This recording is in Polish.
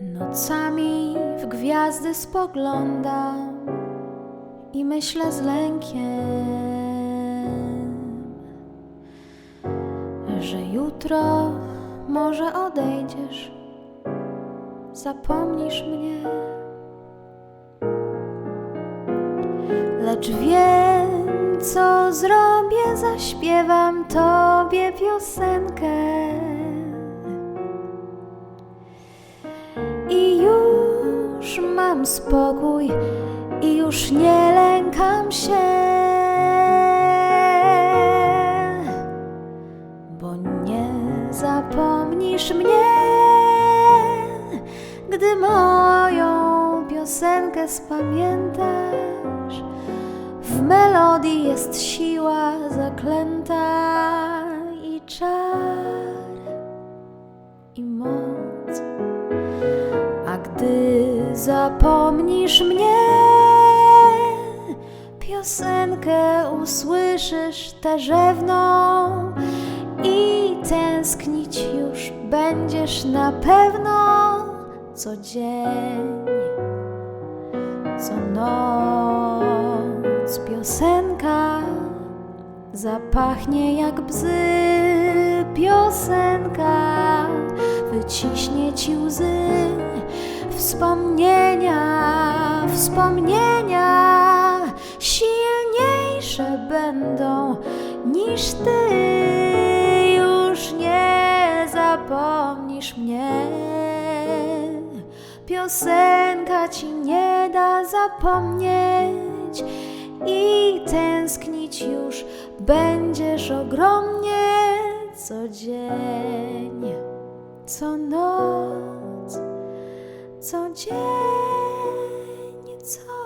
Nocami w gwiazdy spoglądam i myślę z lękiem, że jutro może odejdziesz, zapomnisz mnie. Lecz wiem, co zrobię, zaśpiewam tobie piosenkę. Mam spokój, i już nie lękam się, bo nie zapomnisz mnie, gdy moją piosenkę spamiętasz. W melodii jest siła zaklęta i czar i moc. Zapomnisz mnie, piosenkę usłyszysz tę rzewną i tęsknić już będziesz na pewno co dzień, co noc. Piosenka zapachnie jak bzy. Piosenka wyciśnie ci łzy wspomnienia, wspomnienia silniejsze będą niż ty. Już nie zapomnisz mnie. Piosenka ci nie da zapomnieć i tęsknić już będziesz ogromnie co dzień, co noc co dzień, co